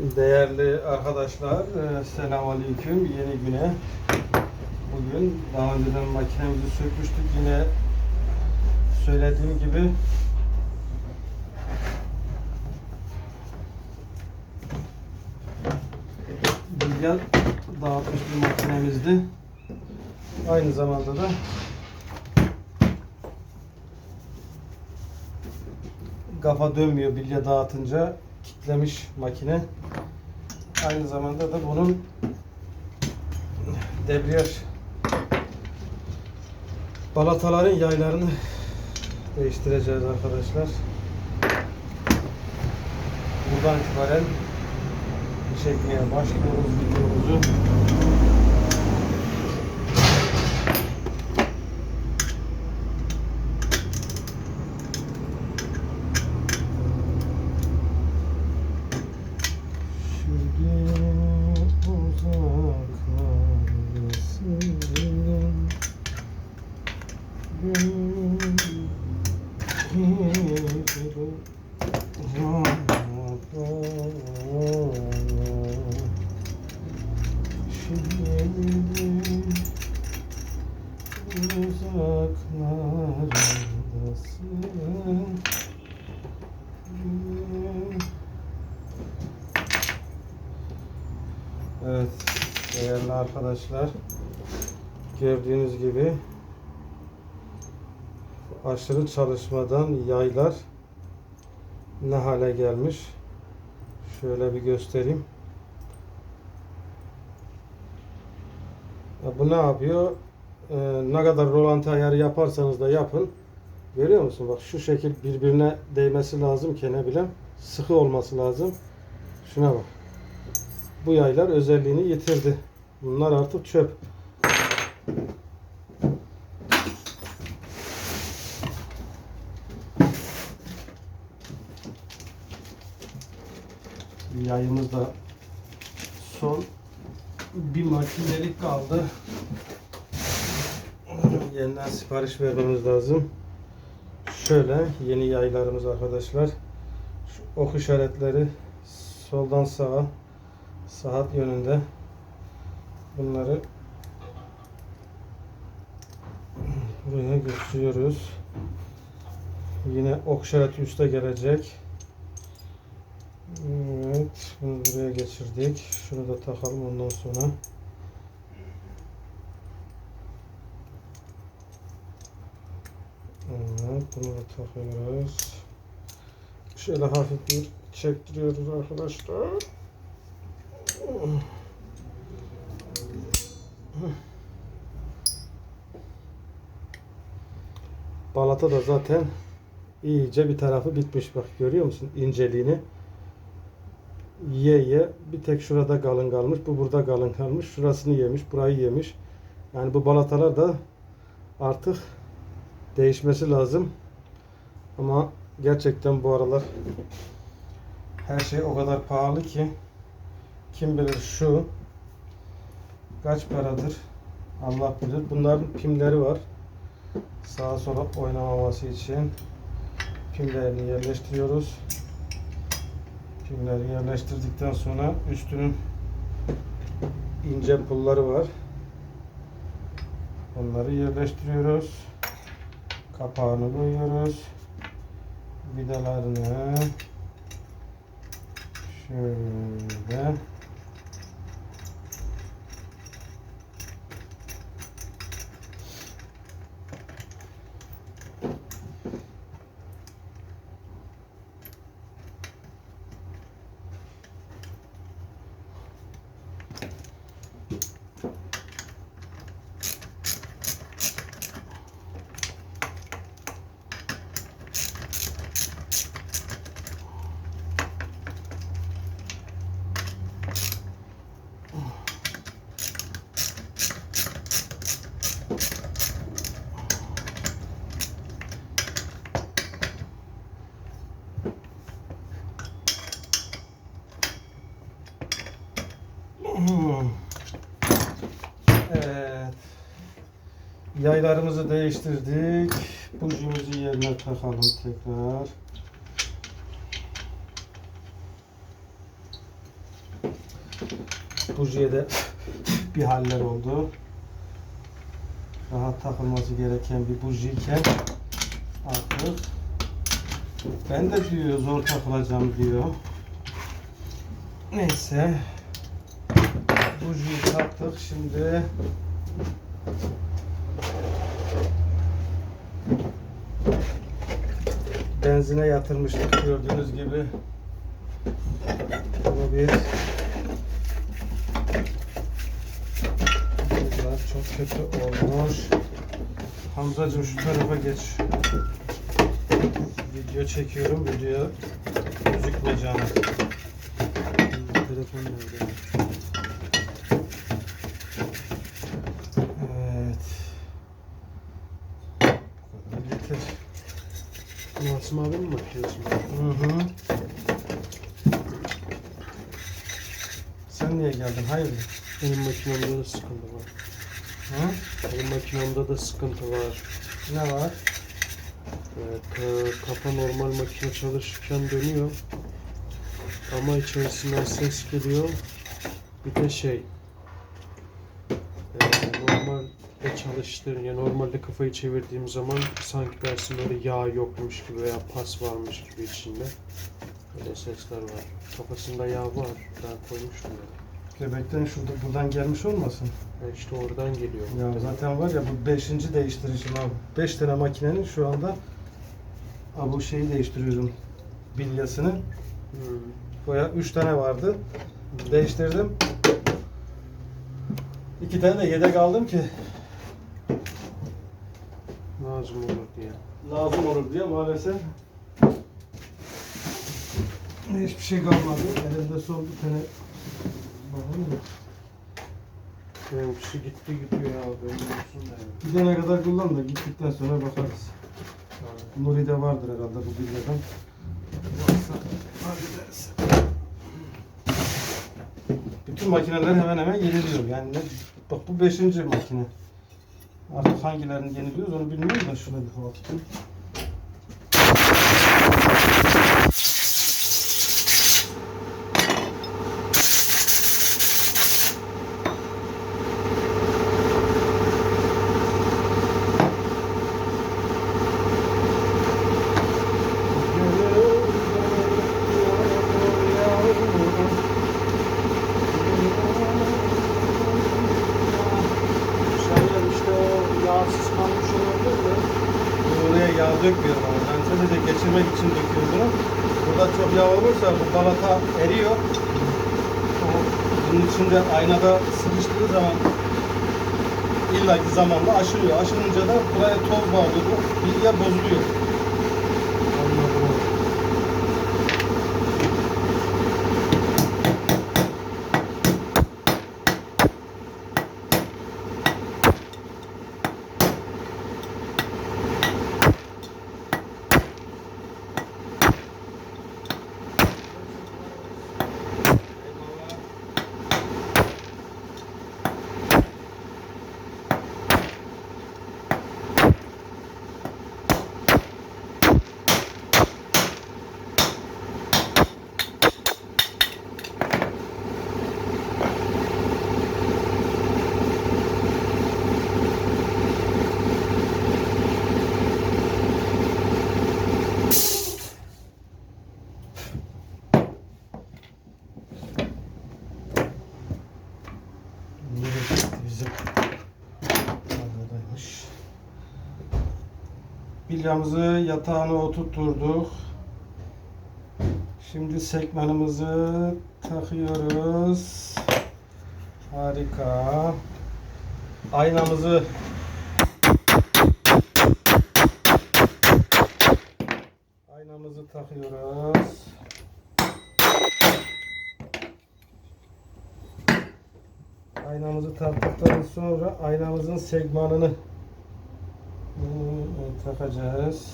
Değerli arkadaşlar, e, selamünaleyküm. Yeni güne. Bugün daha önceden makinemizi sökmüştük. Yine söylediğim gibi bilgi dağıtmış bir makinemizdi. Aynı zamanda da kafa dönmüyor bilye dağıtınca kitlemiş makine. Aynı zamanda da bunun debriyaj balataların yaylarını değiştireceğiz arkadaşlar. Buradan itibaren çekmeye başlıyoruz videomuzu. Evet değerli arkadaşlar gördüğünüz gibi aşırı çalışmadan yaylar ne hale gelmiş? Şöyle bir göstereyim. Ya bu ne yapıyor? Ee, ne kadar rolanti ayarı yaparsanız da yapın görüyor musun bak şu şekil birbirine değmesi lazım kene bile sıkı olması lazım şuna bak bu yaylar özelliğini yitirdi. Bunlar artık çöp. Yayımız da son bir makinelik kaldı. Yeniden sipariş vermemiz lazım. Şöyle yeni yaylarımız arkadaşlar. Şu ok işaretleri soldan sağa saat yönünde bunları buraya götürüyoruz. Yine ok işareti üste gelecek. Evet, bunu buraya geçirdik. Şunu da takalım ondan sonra. Da takıyoruz. Şöyle hafif bir çektiriyoruz arkadaşlar. Balata da zaten iyice bir tarafı bitmiş. Bak görüyor musun inceliğini? Ye ye. Bir tek şurada kalın kalmış. Bu burada kalın kalmış. Şurasını yemiş burayı yemiş. Yani bu balatalar da artık değişmesi lazım ama gerçekten bu aralar her şey o kadar pahalı ki kim bilir şu kaç paradır Allah bilir. Bunların pimleri var. Sağa sola oynamaması için pimlerini yerleştiriyoruz. Pimleri yerleştirdikten sonra üstünün ince pulları var. Onları yerleştiriyoruz. Kapağını koyuyoruz. Vidalarını şöyle Hmm. Evet. Yaylarımızı değiştirdik. Bujimizi yerine takalım tekrar. bujiye de bir haller oldu. Rahat takılması gereken bir bujiyken artık ben de diyor zor takılacağım diyor. Neyse. Bujiyi taktık şimdi. Benzine yatırmıştık gördüğünüz gibi. Bu bir çok kötü olmuş. Hamzacığım şu tarafa geç. Video çekiyorum. Video gözükme canım. Telefon nerede? Evet. Bu kadar yeter. Abi mi bakıyorsun? Hı hı. Sen niye geldin? Hayırdır? Benim makinemde de sıkıntı var. Hı? Benim makinemde de sıkıntı var. Ne var? Evet, e, kafa normal makine çalışırken dönüyor. Ama içerisinden ses geliyor. Bir de şey, e, normalde çalıştırınca, normalde kafayı çevirdiğim zaman sanki dersin böyle yağ yokmuş gibi veya pas varmış gibi içinde. Öyle sesler var. Kafasında yağ var. Ben koymuştum ya. Göbekten şurada buradan gelmiş olmasın? E işte oradan geliyor. Ya zaten var ya bu beşinci değiştirişim abi. Beş tane makinenin şu anda ha, bu şeyi değiştiriyorum. Bilyasını. Hmm. Boya üç tane vardı. Değiştirdim. İki tane de yedek aldım ki Lazım olur diye. lazım olur diye maalesef. Hiçbir şey kalmadı. Elimde son bir tane Bakın mı? Benimkisi gitti gidiyor ya. Benim olsun da. Gidene kadar kullan da gittikten sonra bakarız. Nuri'de vardır herhalde bu bilyadan. Varsa hallederiz. Bütün makineler hemen hemen yeniliyor. Yani ne, bak bu beşinci makine. Artık hangilerini yeniliyoruz onu bilmiyorum da şuna bir hava tutayım. Şeyler işte o yağsız kalmış olabilir mi? Oraya yağ ben sadece geçirmek için döküyorum bunu. Burada çok yağ olursa bu balata eriyor. Bunun içinde aynada sıkıştığı zaman illaki zamanla aşınıyor. Aşınınca da buraya toz bağlıyor. Bu bilye bozuluyor. Anladım. Nereye gitti bizim? Arkadaymış. Bilyamızı yatağına oturtturduk. Şimdi sekmanımızı takıyoruz. Harika. Aynamızı Aynamızı takıyoruz. Aynamızı taktıktan sonra aynamızın segmanını takacağız.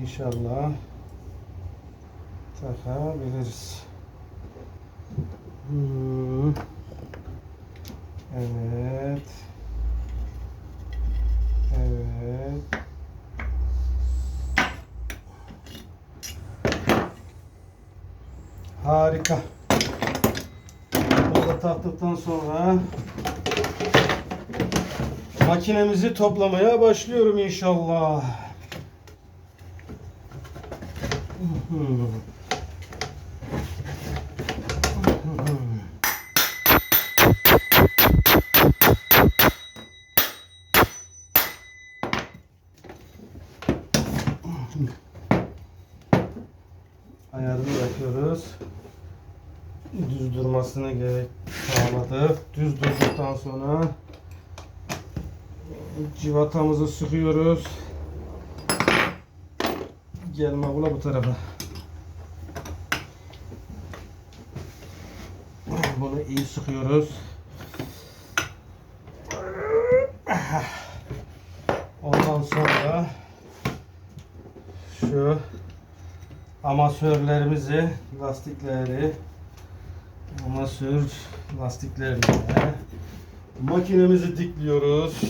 İnşallah takabiliriz. Hmm. Evet. Evet. Harika. da taktıktan sonra makinemizi toplamaya başlıyorum inşallah. Ayarını yapıyoruz. Düz durmasını gerek sağladık. Düz durduktan sonra civatamızı sıkıyoruz. Gelme abla bu tarafa. Bunu iyi sıkıyoruz. Ondan sonra şu amasörlerimizi, lastikleri, amasör lastiklerini makinemizi dikliyoruz.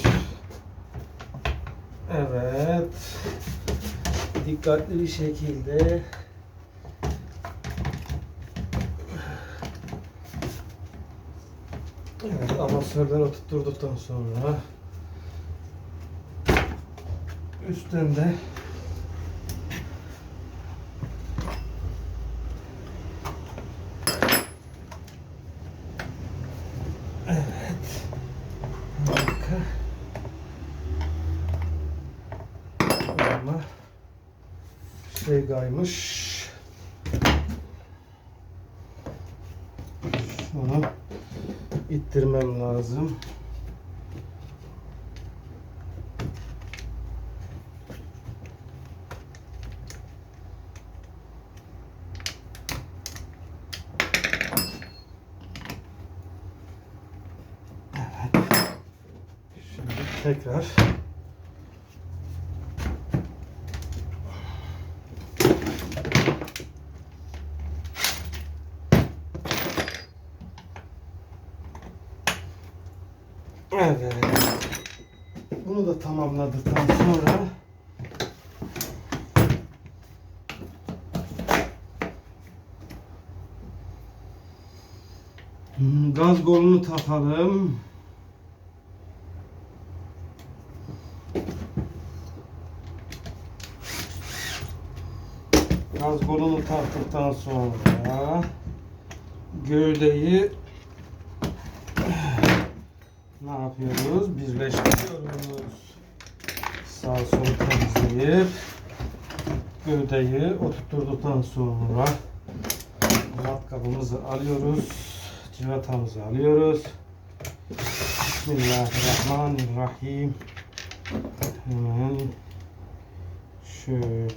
Evet. Dikkatli bir şekilde Evet, amasörleri oturtturduktan sonra üstten de Evet. Harika. Ama kaymış. Şunu ittirmem lazım. Şimdi tekrar Evet. Bunu da tamamladıktan sonra Hmm, gaz kolunu takalım. Gaz kolunu taktıktan sonra gövdeyi ne yapıyoruz? Birleştiriyoruz. Sağ sol temizleyip gövdeyi oturtturduktan sonra matkabımızı alıyoruz. Civatamızı alıyoruz. Bismillahirrahmanirrahim. Hemen şöyle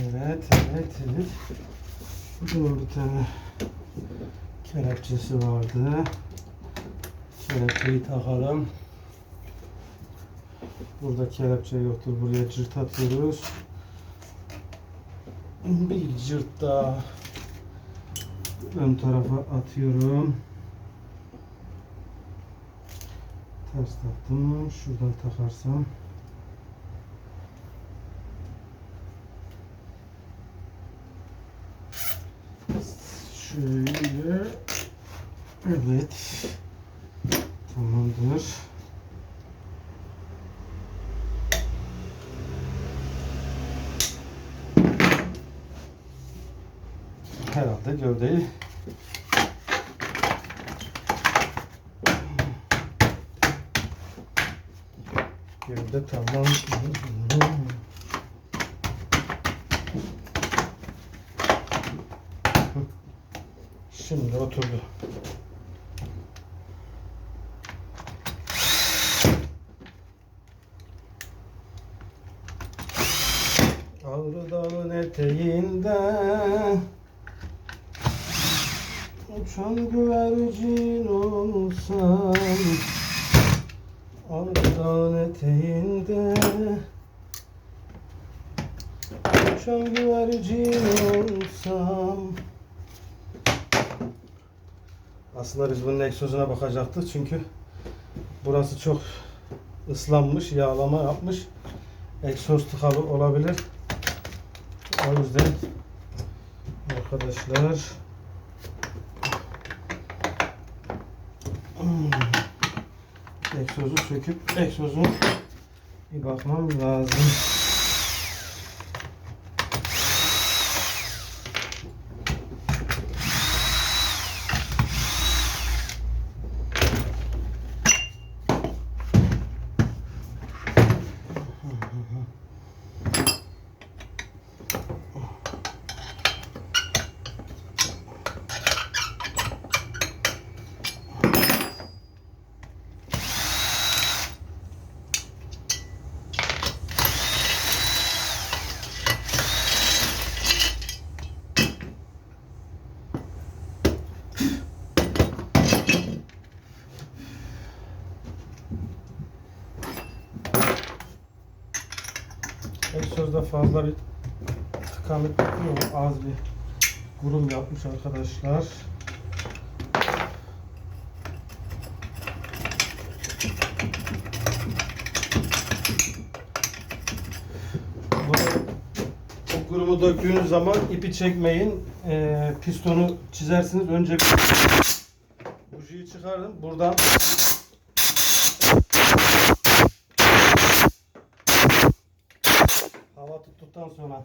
Evet, evet, evet. Bunun bir tane kelepçesi vardı. Kelepçeyi takalım. Burada kelepçe yoktur. Buraya cırt atıyoruz. Bir cırt daha ön tarafa atıyorum. Ters taktım. Şuradan takarsam. Şöyle. Evet. Tamamdır. Herhalde gövdeyi Gövde tamam. Şimdi oturdu. Eteğinde Uçan güvercin olsam Ağrı dağın eteğinde Uçan güvercin olsam Aslında biz bunun egzozuna bakacaktık çünkü burası çok ıslanmış, yağlama yapmış. Egzoz tıkalı olabilir. O yüzden arkadaşlar. Hmm, egzozu söküp egzozun bir bakmam lazım. Kurum yapmış arkadaşlar. O kurumu döktüğünüz zaman ipi çekmeyin. Ee, pistonu çizersiniz. Önce bir bujiyi çıkarın. Buradan hava tuttuktan sonra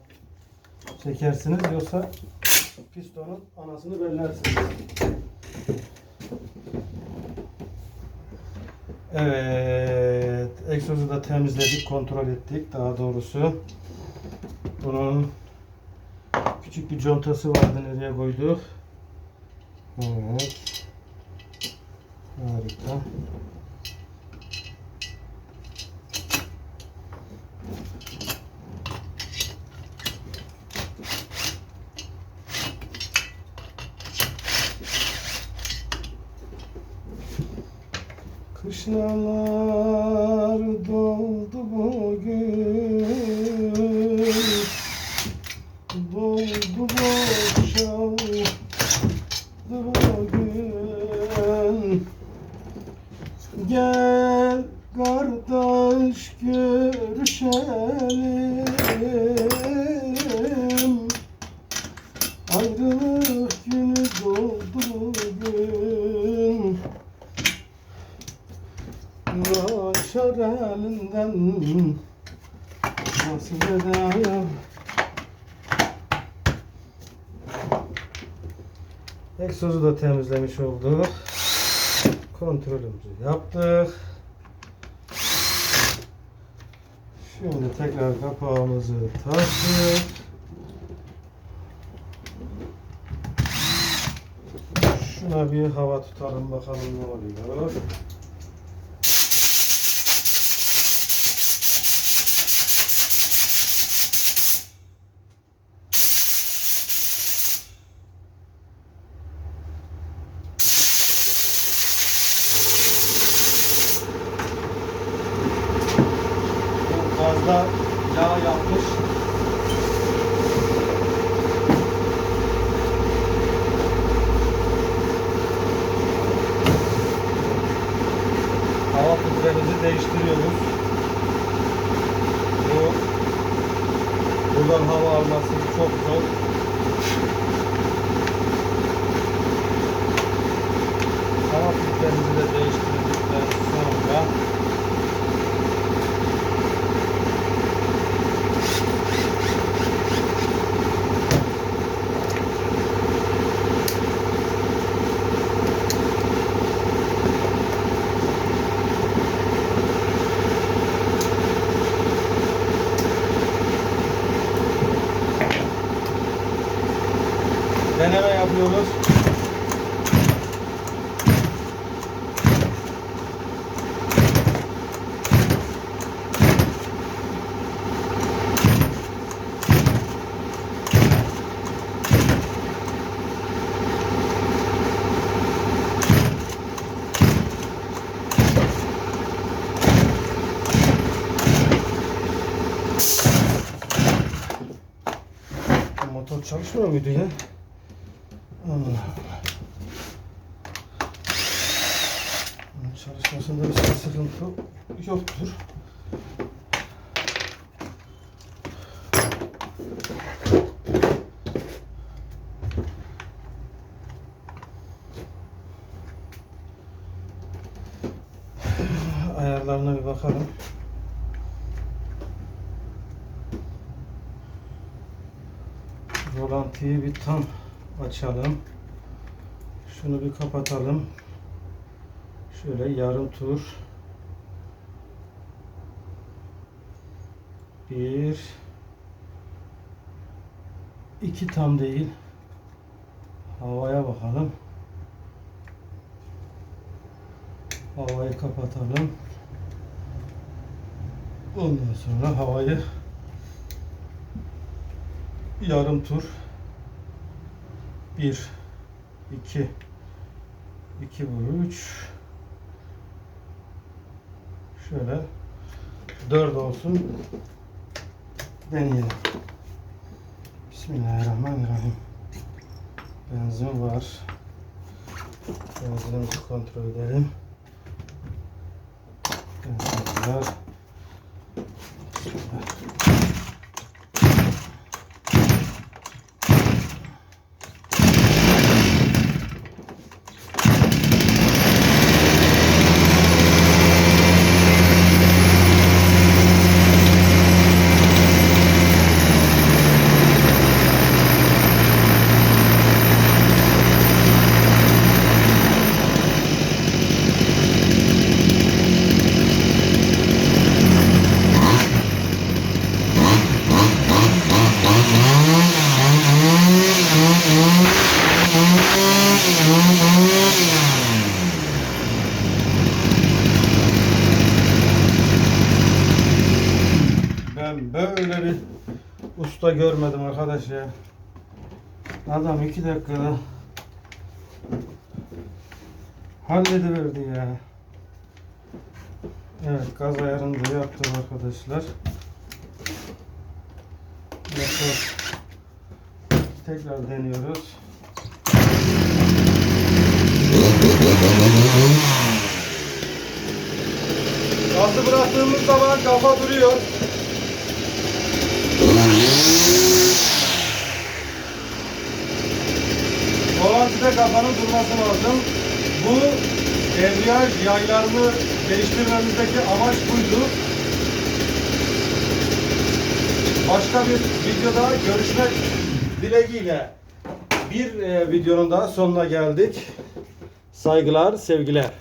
çekersiniz. Yoksa pistonun anasını bellersiniz. Evet. Egzozu da temizledik, kontrol ettik daha doğrusu. Bunun küçük bir contası vardı nereye koyduk. Evet. Harika. Kışlalar doldu bugün olduk. Kontrolümüzü yaptık. Şimdi tekrar kapağımızı taktık. Şuna bir hava tutalım bakalım ne oluyor. Çok fazla yağ yapmış. Hava filtremizi değiştiriyoruz. Bu buradan hava alması çok zor. Hava filtremizi de değiştirdikten sonra deneme yapıyoruz. Motor çalışmıyor muydu ya? Allah Allah. Çalışmasında bir sıkıntı yoktur. Ayarlarına bir bakalım. Rolantıyı bir tam açalım. Şunu bir kapatalım. Şöyle yarım tur. Bir. iki tam değil. Havaya bakalım. Havayı kapatalım. Ondan sonra havayı yarım tur. Bir, iki, iki bu üç. Şöyle dört olsun. Deneyelim. Bismillahirrahmanirrahim. Benzin var. Benzinimizi kontrol edelim. Benzin var. Ben böyle bir usta görmedim arkadaş ya. Adam iki dakikada hallediverdi ya. Evet gaz ayarını da yaptım arkadaşlar. Motor tekrar deniyoruz. Gazı bıraktığımız zaman kafa duruyor. Volantide kafanın durması lazım. Bu debriyaj yaylarını değiştirmemizdeki amaç buydu. Başka bir videoda görüşmek dileğiyle bir e, videonun daha sonuna geldik. Saygılar, sevgiler.